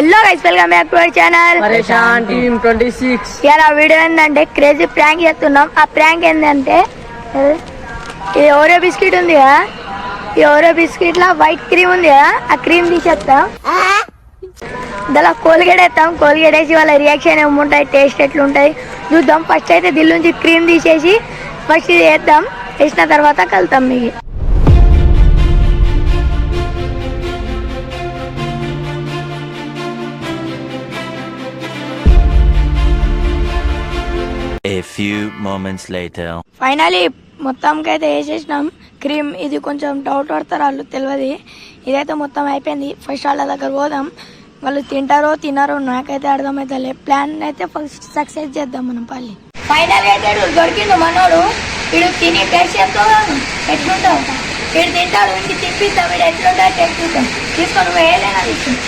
Hello guys welcome back to our channel Pareshan team twenty six ఇలా video ఏంటంటే crazy prank చేస్తున్నాం. ఆ prank ఏంటంటే ఈ ఓరియో బిస్కెట్ ఉంది కదా? ఈ ఓరియో బిస్కెట్లో వైట్ క్రీమ్ ఉంది కదా? ఆ క్రీమ్ తీసేస్తాం. దానిలో కోల్గేట్ వేస్తాం. కోల్గేట్ వేసి వాళ్ళ రియాక్షన్ ఏముంటాయి టేస్ట్ ఎట్లుంటాయి చూద్దాం. ఫస్ట్ అయితే దిల్ నుంచి క్రీమ్ తీసేసి ఫస్ట్ ఇది వేద్దాం. వేసిన తర్వాత కలుతాం మీకు. Few moments later. ఫైనలీ మొత్తంకి అయితే వేసేసినాం. క్రీమ్ ఇది కొంచెం డౌట్ పడతారు వాళ్ళు తెలియదు ఇదైతే మొత్తం అయిపోయింది. ఫస్ట్ వాళ్ళ దగ్గర పోదాం. వాళ్ళు తింటారో తినారో నాకైతే అర్థమవుతలే ప్లాన్ అయితే ఫస్ట్ సక్సెస్ చేద్దాం మనం పల్లి. ఫైనల్ అయితే దొరికిండు మనోడు. వీడు తిని టేస్ట్ చేస్తాడు ఎట్లుంటావు? వీడు తింటాడు ఇంటికి తిప్పిస్తాం వీడు ఎట్లుంటాడు టేస్ట్ తీసుకొని వేయలేనా తీసుకుంటాం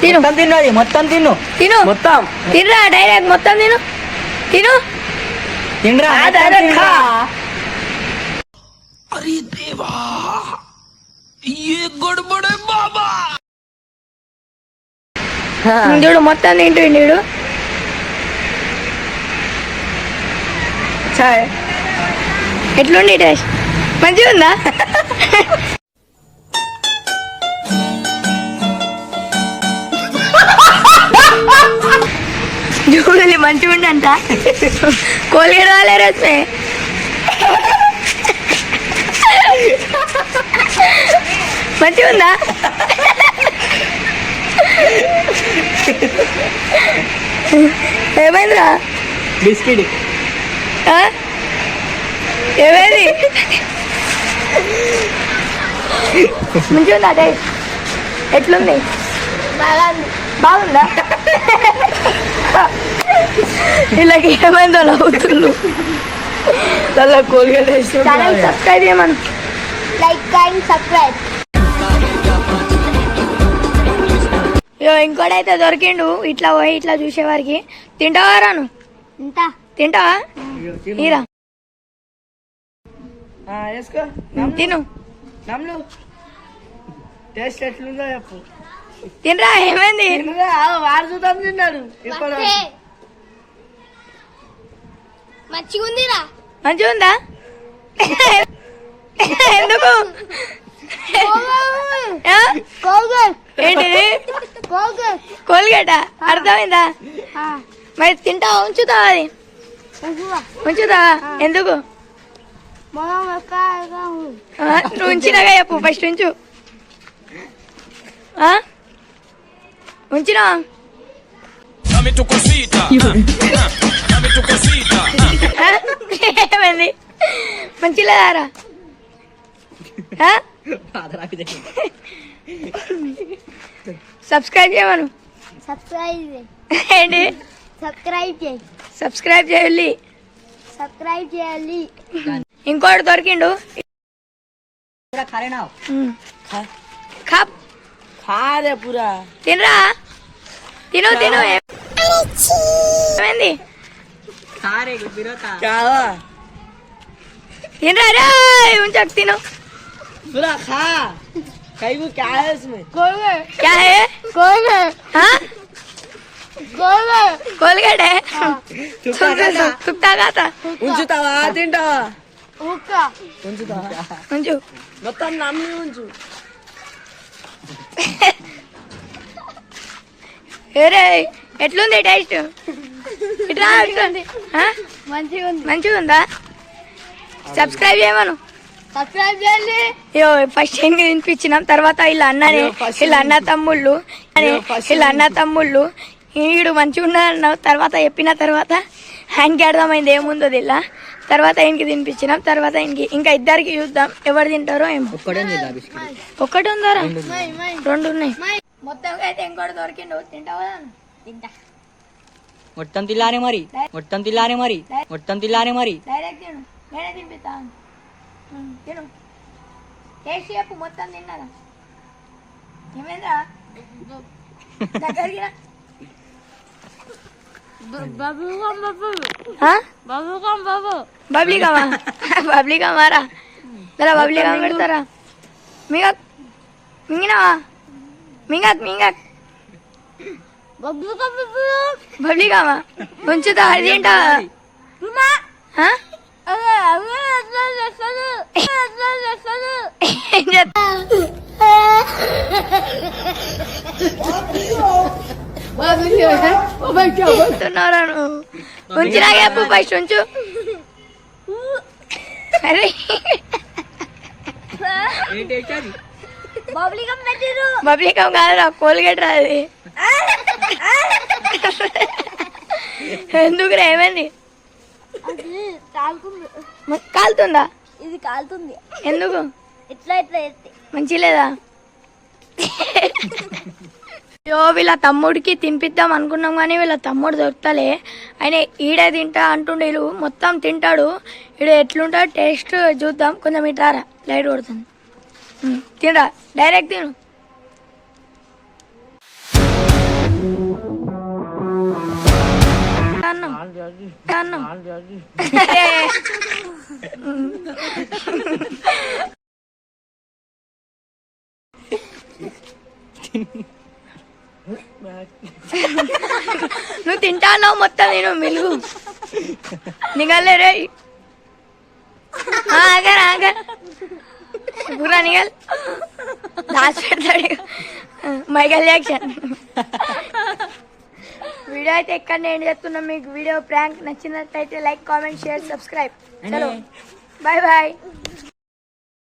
తిను. మొత్తం తిన్నది మొత్తం తిన్ను తిను. మొత్తం. తినరా డైరెక్ట్ మొత్తం తిను. తిను. తినరా ఆ, direct ఖా. చూడు మొత్తం తింటుండు చాయ్. ఎట్లుండి టేస్ట్? మంచిగా ఉందా చూడాలి మంచిగా ఉండంట. కోల్గేట్ వాళ్ళే రసమే మంచిగా ఉందా? ఏమైందిరా? బిస్కెట్? ఏమైంది? మంచిగా ఉందా టేస్ట్ ఎట్లుంది? బాగుందా? వీళ్ళకి ఏమైందో నవ్వుతుండ్రు దానిలో కోల్గేట్ వేసి ఛానల్ సబ్స్క్రైబ్ చేయమను. And subscribe. ఇగో ఇంకోటైతే దొరికిండు. ఇట్లా పోయి ఇట్లా చూసేవారికి. తింటావా రాను ఇంత తింటావా? ఈరా వేసుకో. తిను. టేస్ట్ ఎట్లుందో చెప్పు. తినరా? ఏమైంది? వారు చూద్దాం తిన్నాడు. ఇప్పుడు. మంచిగా ఉందిరా మంచిగా ఉందా ఎందుకు ఏంటిది? కోల్గేట్? అర్థమైందా? మరి తింటావా? ఉంచుతావా అది? ఉంచుతావా? ఎందుకు? ఉంచినాగా చెప్పు ఫస్ట్ ఉంచు? ఉంచినా Dame tu cosita. ఏమైంది మంచి లేదారా? సబ్స్క్రైబ్ చేయమను సబ్స్క్రైబ్ ఏంటి సబ్స్క్రైబ్ చేయి సబ్స్క్రైబ్ చేయాలి సబ్స్క్రైబ్ చేయాలి ఇంకోటి దొరికిండు. తినరా? తిను తిను. ఏమైంది? ఖారే కావా తినరా రే ఉంచకు తిను पूरा खा कई को क्या है इसमें కోల్గేట్ क्या है కోల్గేట్ हाँ కోల్గేట్ कोलगेट है చుట్టా కదా सुखता खाता ఉంచుతావా తింటావా ఉక్క ఉంచుతావా ఉంచు మొత్తం నమ్మి ఉంచు వేరే ఎట్లుంది టేస్ట్ ఇట్లా ఎట్లుంది ఆ? మంచిగా ఉంది మంచిగా ఉందా సబ్స్క్రైబ్ చేయమను. సబ్స్క్రైబ్ చేయాలి అయ్యో ఫస్ట్ ఏం వినిపించినాం. తర్వాత వీళ్ళ అన్ననే వీళ్ళ అన్న తమ్ముళ్ళు అనే వీళ్ళ అన్న తమ్ముళ్ళు ఈడు మంచిగా ఉన్నాడు తర్వాత చెప్పిన తర్వాత ఆయనకి అర్థమైంది ఏముందో ఇలా తర్వాత ఆయనకి తినిపించినాం తర్వాత ఆయనకి ఇంకా ఇద్దరికి చూద్దాం ఎవరు తింటారో ఏమో. బిస్కెట్? ఒకటి ఉందారా? మై మై. రెండు ఉన్నాయి మొత్తం అయితే ఇంకోటి దొరికిండు. తింటావా? తింటా. మొత్తం తిల్లారే మరి. మొత్తం తిల్లారే మరి. మొత్తం తిల్లారే మరి. డైరెక్ట్ తిను. నేనే తినిపిస్తాను తిను. టేస్ట్ చెప్పు మొత్తం తిన్నారా? ఏమైందా దగ్గరికి బబ్లీ కమా బబ్లీ కమారా జరా బబ్లీ కమ పెడతారా? మీకు మింగినావా? మింగక్ మింగక్ బబ్బు బబ్బు బబ్లిగామా ఉంచుతా అది ఏంటా ఆ? అదే అదే అట్లా చేస్తాను అట్లా చేస్తాను ఏం చేస్తా చెప్తున్నారా నువ్వు ఉంచినా చెప్పు ఫస్ట్ ఉంచు అరే ఏంటి ఏంటి బబ్లిగం పెట్టిరు పబ్లికం కాదురా కోల్గేట్ రాది ఎందుకు ఏమైంది? కాలుతుంది. ఇది కాలుతుంది. ఎందుకు? ఇట్లా ఇట్లా ఎత్తి. మంచి లేదా? అయ్యో వీళ్ళ తమ్ముడికి తినిపిద్దాం అనుకున్నాం కానీ వీళ్ళ తమ్ముడు దొరుకుతలే ఆయన ఈడే తింటా అంటుండే వీళ్ళు మొత్తం తింటాడు. ఈడు ఎట్లుంటా టేస్ట్ చూద్దాం. కొంచెం ఇటారా లైట్ కొడుతుంది. తినరా? డైరెక్ట్ తిను. అన్నం అరే. నువ్వు తింటా అన్నావు మొత్తం నేను మెలుగు. నిగలే రే. ఆగర్ ఆగర్ పూరా నిగల్ దాచి పెడతాడు. Michael action. వీడియో అయితే ఎక్కడ నేను చేస్తున్నా మీకు వీడియో ప్రాంక్ నచ్చినట్లయితే like comment share subscribe. Bye bye.